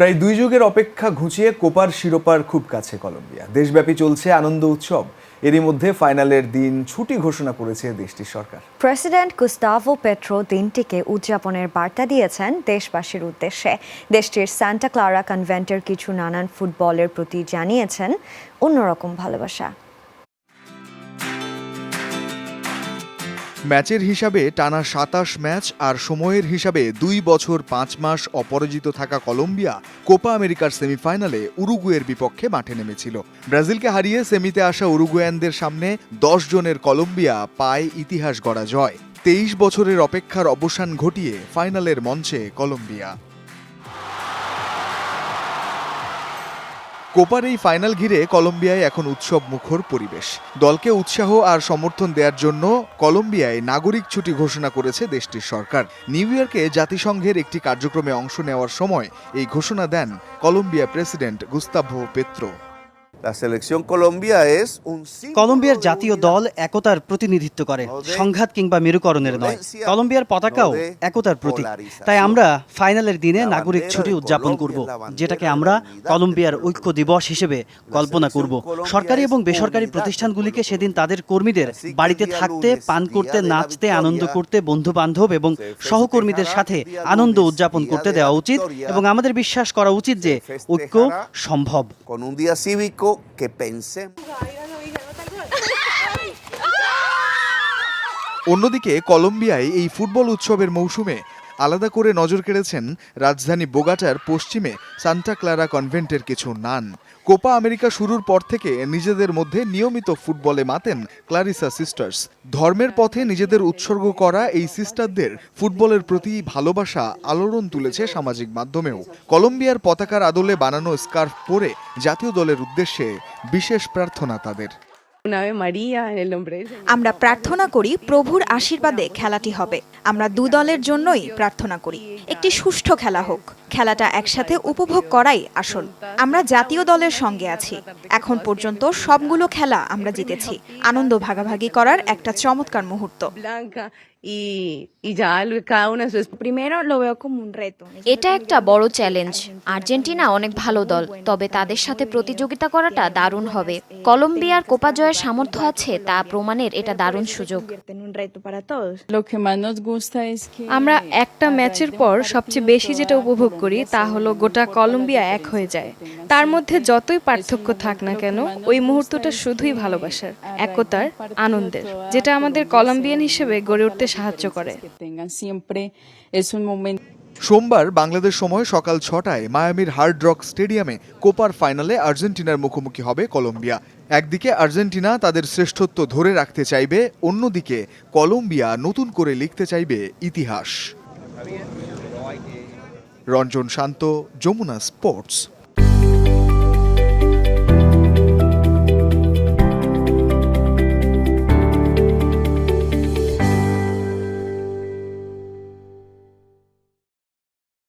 প্রায় দুই যুগের অপেক্ষা ঘুচিয়ে কোপার শিরোপার খুব কাছে কলম্বিয়া। দেশব্যাপী চলছে আনন্দ উৎসব। এরই মধ্যে ফাইনালের দিন ছুটি ঘোষণা করেছে দেশটির সরকার। প্রেসিডেন্ট গুস্তাভো পেট্রো দিনটিকে উদযাপনের বার্তা দিয়েছেন দেশবাসীর উদ্দেশ্যে। দেশটির সান্টা ক্লারা কনভেন্টের কিছু নানান ফুটবলের প্রতি জানিয়েছেন অন্যরকম ভালোবাসা। ম্যাচের হিসাবে টানা সাতাশ ম্যাচ আর সময়ের হিসাবে দুই বছর পাঁচ মাস অপরাজিত থাকা কলম্বিয়া কোপা আমেরিকার সেমিফাইনালে উরুগুয়ের বিপক্ষে মাঠে নেমেছিল। ব্রাজিলকে হারিয়ে সেমিতে আসা উরুগুয়ানদের সামনে দশ জনের কলম্বিয়া পায় ইতিহাস গড়া জয়। তেইশ বছরের অপেক্ষার অবসান ঘটিয়ে ফাইনালের মঞ্চে কলম্বিয়া। কোপার এই ফাইনাল ঘিরে কলম্বিয়ায় এখন উৎসব মুখর পরিবেশ। দলকে উৎসাহ আর সমর্থন দেওয়ার জন্য কলম্বিয়ায় নাগরিক ছুটি ঘোষণা করেছে দেশটির সরকার। নিউ ইয়র্কে জাতিসংঘের একটি কার্যক্রমে অংশ নেওয়ার সময় এই ঘোষণা দেন কলম্বিয়া প্রেসিডেন্ট গুস্তাভো পেত্রো। কলম্বিয়ার জাতীয় দল একতার প্রতিনিধিত্ব করে সংঘাত কিংবা মেরুকরণের নয়। কলম্বিয়ার পতাকাও একতার প্রতীক। তাই আমরা ফাইনালের দিনে নাগরিক ছুটি উদযাপন করব যেটাকে আমরা কলম্বিয়ার ঐক্য দিবস হিসেবে কল্পনা করব। সরকারি এবং বেসরকারি প্রতিষ্ঠানগুলিকে সেদিন তাদের কর্মীদের বাড়িতে থাকতে পান করতে নাচতে আনন্দ করতে বন্ধু বান্ধব এবং সহকর্মীদের সাথে আনন্দ উদযাপন করতে দেওয়া উচিত এবং আমাদের বিশ্বাস করা উচিত যে ঐক্য সম্ভব। Cívico que pensemos. অন্যদিকে কলম্বিয়ায় এই ফুটবল উৎসবের মৌসুমে আলাদা করে নজর কেড়েছেন রাজধানী বোগাটার পশ্চিমে সান্টা ক্লারা কনভেন্টের কিছু নান। কোপা আমেরিকা শুরুর পর থেকে নিজেদের মধ্যে নিয়মিত ফুটবলে মাতেন ক্লারিসা সিস্টার্স। ধর্মের পথে নিজেদের উৎসর্গ করা এই সিস্টারদের ফুটবলের প্রতি ভালোবাসা আলোড়ন তুলেছে সামাজিক মাধ্যমেও। কলম্বিয়ার পতাকার আদলে বানানো স্কার্ফ পরে জাতীয় দলের উদ্দেশ্যে বিশেষ প্রার্থনা তাদের। আমরা প্রার্থনা করি প্রভুর আশীর্বাদে খেলাটি হবে। আমরা দু দলের জন্যই প্রার্থনা করি। একটি সুষ্ঠু খেলা হোক। খেলাটা একসাথে উপভোগ করাই আসল। আমরা জাতীয় দলের সঙ্গে আছি। এখন পর্যন্ত সবগুলো খেলা আমরা জিতেছি। আনন্দ ভাগাভাগি করার একটা চমৎকার মুহূর্ত। Y, y ya lo- cada uno en su Primero lo veo como un reto. এটা একটা বড় চ্যালেঞ্জ আর্জেন্টিনা অনেক ভালো দল তবে তাদের সাথে প্রতিযোগিতা করাটা দারুণ হবে। কলম্বিয়ার কোপা জয়ের সামর্থ্য আছে তা প্রমাণের এটা দারুণ সুযোগ। Convierte en un reto. Lo que más nos gusta es que আমরা একটা ম্যাচের পর সবচেয়ে বেশি যেটা উপভোগ করি তা হলো গোটা কলম্বিয়া এক হয়ে যায়। তার মধ্যে যতই পার্থক্য থাক না কেন ওই মুহূর্তটা শুধুই ভালোবাসার একতার আনন্দের যেটা আমাদের কলম্বিয়ান হিসেবে গড়ে উঠতে সাহায্য করে। সোমবার বাংলাদেশ সময় সকাল ছটায় মায়ামির হার্ড রক স্টেডিয়ামে কোপার ফাইনালে আর্জেন্টিনার মুখোমুখি হবে কলম্বিয়া। একদিকে আর্জেন্টিনা তাদের শ্রেষ্ঠত্ব ধরে রাখতে চাইবে অন্যদিকে কলম্বিয়া নতুন করে লিখতে চাইবে ইতিহাস। রঞ্জন শান্ত যমুনা স্পোর্টস।